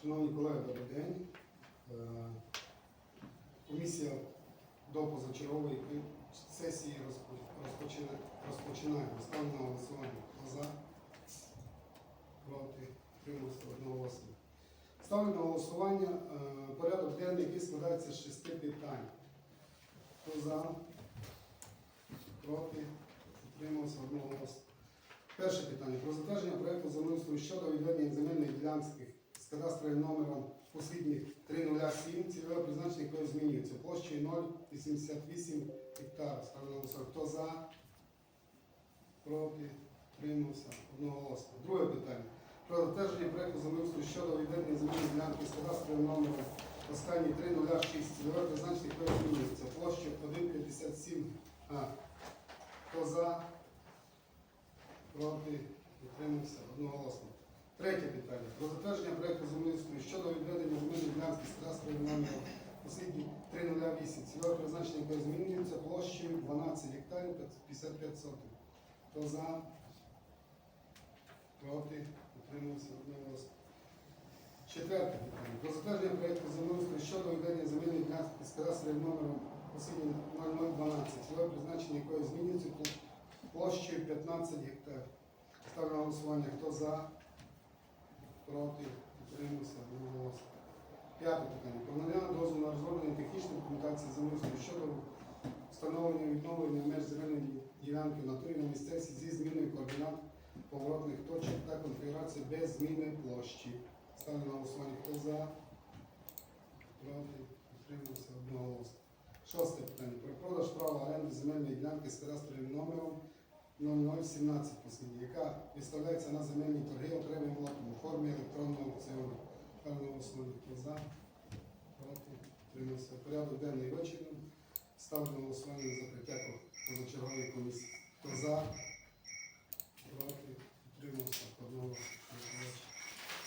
Шановні колеги, добрий день. Е, Комісія до позачергової сесії розпо- розпочина- розпочинає. Ставлю на голосування. За? Проти? Тримався одноголосно. Ставлю на голосування е, порядок денний, який складається з шести питань. Хто за? Проти? Утримався одноголосно. Перше питання. Про затвердження проекту землеустрою щодо відведення земельної кадастровим номером послідніх 307, цільове призначення якої змінюється площею 0,88 гектар. Ставлю голосування. Хто за? Проти? Утримався одноголосно. Друге питання. Про затвердження проекту землеустрою щодо відведення земельної ділянки з кадастровим номером останній 306, цільове призначення якої змінюється площею 1,57 а. Хто за? Проти? Утримався одноголосно. Третє питання. Про затвердження проекту землеустрою щодо відведення земельної ділянки з кадастровим номером ослідні 308. Цільове призначення якої змінюється площею 12 гектарів 55 сотень. Хто за? Проти? Утримався одноголосно. Четверте питання. Про затвердження проекту землеустрою щодо відведення земельної ділянки з кадастровим номером ослідні 0012. Цільове призначення якої змінюється площею 15 гектарів. Ставлю голосування. Хто за? Проти? Утримався? Одноголосно. П'яте питання. Надання дозволу на розроблення технічної документації землеустрою щодо встановлення відновлення меж земельної ділянки в натурі на місцевості зі зміною координат поворотних точок та конфігурації без зміни площі. Ставлю на голосування. Хто за? Проти? Утримався? Одноголосно. Шосте питання. Про продаж права оренди земельної ділянки з кадастровим номером 0017 послідній, яка виставляється на земельні торги у формі електронного аукціону. Ставлю на за? Проти? тримався. Порядок денний вечір. Ставлю голосування за закриття позачергової комісії. Хто за?